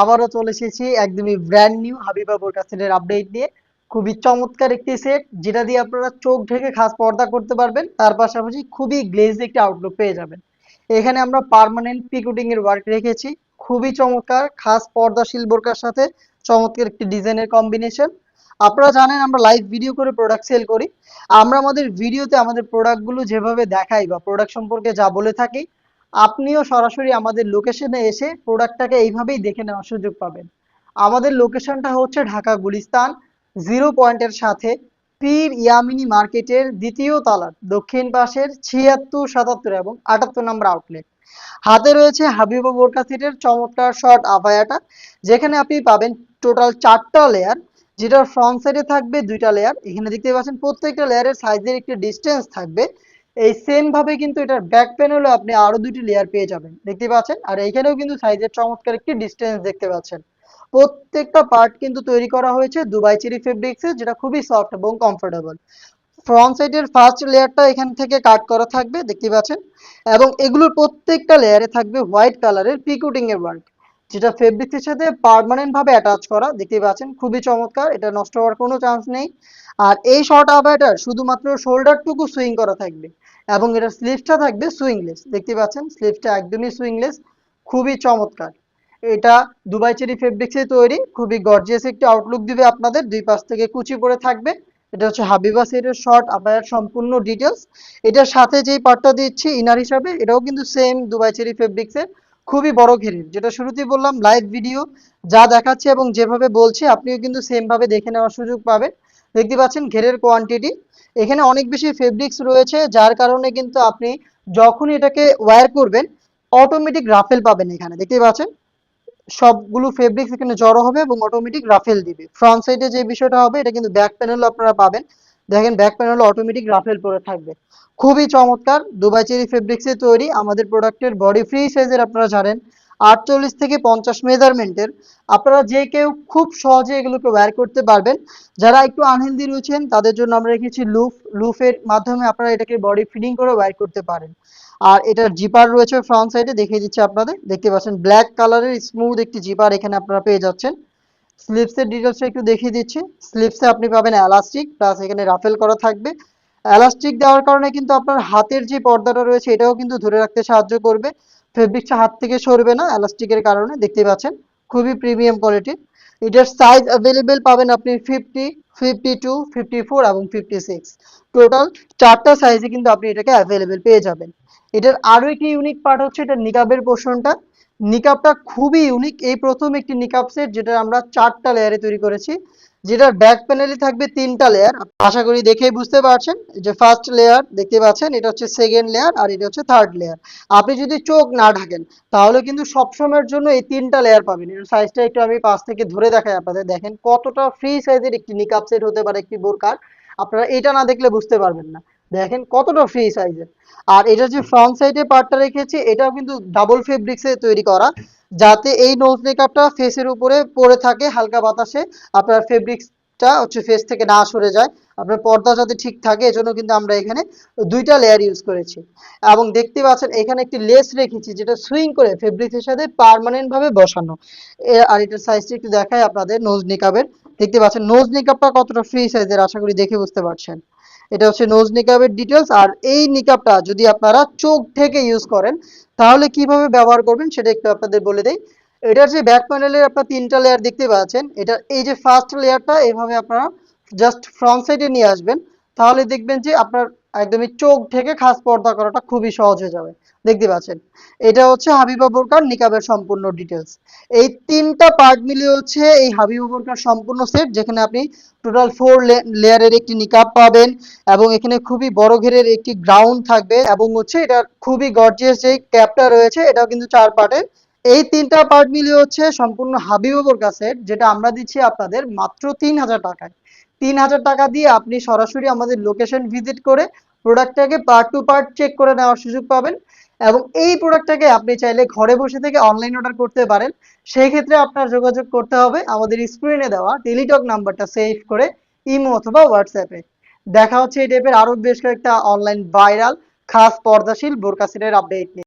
আবারও চলে এসেছি একদমই ব্র্যান্ড নিউ হাবিবা বোরকা সেটের আপডেট নিয়ে। খুবই চমৎকার একটি সেট যেটা দিয়ে আপনারা চোখ ঢেকে খাস পর্দা করতে পারবেন। তার পাশাপাশি খুবই গ্লেজ একটি আউটলুক পেয়ে যাবেন। এখানে আমরা পার্মানেন্ট পিকুটিং এর ওয়ার্ক রেখেছি। খুবই চমৎকার, খাস পর্দাশীল বোরকার সাথে চমৎকার একটি ডিজাইনের কম্বিনেশন আপনারা জানেন, আমরা লাইভ ভিডিও করে প্রোডাক্ট সেল করি। আমরা আমাদের ভিডিওতে আমাদের প্রোডাক্টগুলো যেভাবে দেখাই বা প্রোডাক্ট সম্পর্কে যা বলে থাকি আপনিও সরাসরি আমাদের লোকেশনে এসে প্রোডাক্টটাকে এইভাবেই দেখে নেওয়ার সুযোগ পাবেন। আমাদের লোকেশনটা হচ্ছে ঢাকা গুলিস্তান জিরো পয়েন্টের সাথে পীর ইয়ামিনী মার্কেটের দ্বিতীয় তালার দক্ষিণ পাশের ছিয়াত্তর, সাতাত্তর এবং আটাত্তর নম্বর আউটলেট হাতে রয়েছে হাবিবা বোরকা সেটের চমৎকার শর্ট আভায়াটা, যেখানে আপনি পাবেন টোটাল চারটা লেয়ার যেটা ফ্রন্ট সাইডে থাকবে দুইটা লেয়ার এখানে দেখতে পাচ্ছেন প্রত্যেকটা লেয়ারের সাইজের একটি ডিস্টেন্স থাকবে। এই সেম ভাবে কিন্তু এটার ব্যাক প্যানেলও আপনি আরও দুটি লেয়ার পেয়ে যাবেন। দেখতে পাচ্ছেন? আর এখানেও কিন্তু সাইজের চমৎকার একটি ডিস্টেন্স দেখতে পাচ্ছেন। প্রত্যেকটা পার্ট কিন্তু তৈরি করা হয়েছে দুবাই চেরি ফেব্রিক্সে যেটা খুবই সফট এবং কমফোর্টেবল ফ্রন্ট সাইডের ফার্স্ট লেয়ারটা এখান থেকে কাট করা থাকবে, দেখতে পাচ্ছেন? এবং এগুলোর প্রত্যেকটা লেয়ারে থাকবে হোয়াইট কালারের পিকুটিং এর ওয়ার্ক যেটা ফেব্রিক্সের সাথে পার্মানেন্ট ভাবে অ্যাটাচ করা, দেখতে পাচ্ছেন? খুবই চমৎকার, এটা নষ্ট হওয়ার কোনো চান্স নেই। আর এই শর্ট আবাইটার শুধুমাত্র শোল্ডারটুকু সুইং করা থাকবে এবং এটার স্লিভসটা থাকবে সুইংলেস দেখতে পাচ্ছেন? স্লিভসটা একদমই সুইংলেস খুবই চমৎকার। এটা দুবাই চেরি ফেব্রিক্সে তৈরি, খুবই গর্জিয়াস একটি আউটলুক দিবে আপনাদের। দুই পাশ থেকে কুচি পরে থাকবে। এটা হচ্ছে হাবিবা সেটের শর্ট আবায়ার সম্পূর্ণ ডিটেলস এটার সাথে যেই পার্টটা দিচ্ছি ইনার হিসাবে, এটাও কিন্তু সেম দুবাই চেরি ফেব্রিক্সের খুবই বড় ঘেরের। যেটা শুরুতেই বললাম লাইভ ভিডিও যা দেখাচ্ছে এবং যেভাবে বলছি, আপনিও কিন্তু সেমভাবে দেখে নেওয়ার সুযোগ পাবেন। দেখতে পাচ্ছেন ঘেরের কোয়ান্টিটি এখানে অনেক বেশি ফেব্রিক্স রয়েছে, যার কারণে কিন্তু আপনি যখন এটাকে ওয়্যার করবেন অটোমেটিক রাফেল পাবেন এখানে। দেখতে পাচ্ছেন? সবগুলো ফেব্রিক্স এখানে জড়ো হবে এবং অটোমেটিক রাফেল দিবে। ফ্রন্ট সাইডে যে বিষয়টা হবে, এটা কিন্তু ব্যাক প্যানেল আপনারা পাবেন। দেখেন ব্যাক প্যানেল অটোমেটিক রাফেল পরে থাকবে। খুবই চমৎকার। দুবাই চেরি ফেব্রিক্সে তৈরি। আমাদের প্রোডাক্টের বডি ফ্রি সাইজের আপনারা জানেন। আটচল্লিশ থেকে পঞ্চাশ মেজারমেন্টের। আপনারা যে কেউ খুব সহজে এগুলোকে ওয়্যার করতে পারবেন। যারা একটু আনহেলদি রয়েছেন, তাদের জন্য আমরা রেখেছি লুফ লুফের মাধ্যমে আপনারা এটাকে বডি ফিটিং করে ওয়্যার করতে পারেন। আর এটার জিপার রয়েছে ফ্রন্ট সাইডে দেখিয়ে দিচ্ছি আপনাদের। দেখতে পাচ্ছেন ব্ল্যাক কালারের স্মুথ একটি জিপার এখানে আপনারা পেয়ে যাচ্ছেন। স্লিপসের ডিটেলসটা একটু দেখিয়ে দিচ্ছি। স্লিপসে আপনি পাবেন এলাস্টিক প্লাস এখানে রাফেল করা থাকবে। এলাস্টিক দেওয়ার কারণে কিন্তু আপনার হাতের যে পর্দাটা রয়েছে, এটাও কিন্তু ধরে রাখতে সাহায্য করবে। ফেব্রিকটা হাত থেকে সরবে না এলাস্টিকের কারণে, দেখতে পাচ্ছেন? খুবই প্রিমিয়াম কোয়ালিটির এটার সাইজ অ্যাভেলেবেল পাবেন আপনি fifty fifty two fifty four এবং ফিফটি সিক্স টোটাল চারটা সাইজে কিন্তু আপনি এটাকে অ্যাভেলেবেল পেয়ে যাবেন। এটার আরও একটি ইউনিক পার্ট হচ্ছে এটা নিকাবের পোর্শনটা নিকাবটা খুবই ইউনিক এই প্রথম একটি নিকাব সেট যেটা আমরা চারটা লেয়ারে তৈরি করেছি। যেটার ব্যাক প্যানেলে থাকবে তিনটা লেয়ার আশা করি দেখেই বুঝতে পারছেন যে ফার্স্ট লেয়ার দেখতে পাচ্ছেন, এটা হচ্ছে সেকেন্ড লেয়ার আর এটা হচ্ছে থার্ড লেয়ার আপনি যদি চোখ না ঢাকেন, তাহলে কিন্তু সবসময়ের জন্য এই তিনটা লেয়ার পাবেন। এর সাইজটা একটু আমি পাশ থেকে ধরে দেখাই আপনাদের। দেখেন কতটা ফ্রি সাইজের একটি নিকাব সেট হতে পারে একটি বোরকার আপনারা এটা না দেখলে বুঝতে পারবেন না। দেখেন কতটা ফ্রি সাইজের আর এটা যে ফ্রন্ট সাইডে পার্টটা রেখেছি, এটাও কিন্তু ডাবল ফেব্রিক্সে তৈরি করা। যাতে এই নোজ মেকআপটা ফেসের উপরে পড়ে থাকে, হালকা বাতাসে। আপনার ফেব্রিক্সটা হচ্ছে ফেস থেকে না সরে যায়। আপনার পর্দা যাতে ঠিক থাকে, এজন্য কিন্তু আমরা এখানে দুইটা লেয়ার ইউজ করেছি। এবং দেখতে পাচ্ছেন, এখানে একটি লেস রেখেছি, যেটা সুইং করে ফেব্রিক্সের সাথে পার্মানেন্ট ভাবে বসানো। আর এটার সাইজটা একটু দেখাই আপনাদের নোজ নিকাবের দেখতে পাচ্ছেন নোজ নিকাবটা কতটা ফ্রি সাইজের আশা করি দেখে বুঝতে পারছেন। এটা হচ্ছে নোজ নিকাবের ডিটেলস আর এই নিকাবটা যদি আপনারা চোখ থেকে ইউজ করেন, তাহলে কীভাবে ব্যবহার করবেন সেটা একটু আপনাদের বলে দেই। এটার যে ব্যাক প্যানেলের আপনার তিনটা লেয়ার দেখতে পাচ্ছেন। এটা এই যে ফার্স্ট লেয়ারটা এভাবে আপনারা জাস্ট ফ্রন্ট সাইডে নিয়ে আসবেন। তাহলে দেখবেন যে আপনার একদমই চোখ থেকে খাস পর্দা করাটা খুবই সহজ হয়ে যাবে। দেখতে পাচ্ছেন? এটা হচ্ছে হাবিবা বোরকার নিকাবের সম্পূর্ণ ডিটেলস এই তিনটা পার্ট মিলিয়ে হচ্ছে এই হাবিবা বোরকার সম্পূর্ণ সেট যেখানে আপনি টোটাল ফোর লেয়ারের একটি নিকাব পাবেন এবং এখানে খুবই বড় ঘেরের একটি গ্রাউন্ড থাকবে এবং হচ্ছে এটা খুবই গর্জিয়াস যে ক্যাপটা রয়েছে, এটাও কিন্তু চার পার্টের এই তিনটা পার্ট মিলিয়ে হচ্ছে সম্পূর্ণ হাবিবা বোরকা সেট যেটা আমরা দিচ্ছি আপনাদের মাত্র তিন হাজার টাকায়। তিন হাজার টাকা দিয়ে আপনি সরাসরি আমাদের লোকেশন ভিজিট করে প্রোডাক্টটাকে পার্ট টু পার্ট চেক করে নেওয়ার সুযোগ পাবেন এবং এই প্রোডাক্টটাকে আপনি চাইলে ঘরে বসে থেকে অনলাইন অর্ডার করতে পারেন। সেই ক্ষেত্রে আপনার যোগাযোগ করতে হবে আমাদের স্ক্রিনে দেওয়া টেলিটক নাম্বারটা সেভ করে ইমো অথবা হোয়াটসঅ্যাপে দেখা হচ্ছে এই টাইপের আরও বেশ কয়েকটা অনলাইন ভাইরাল খাস পর্দাশীল বোরকাসিনের আপডেট নিয়ে।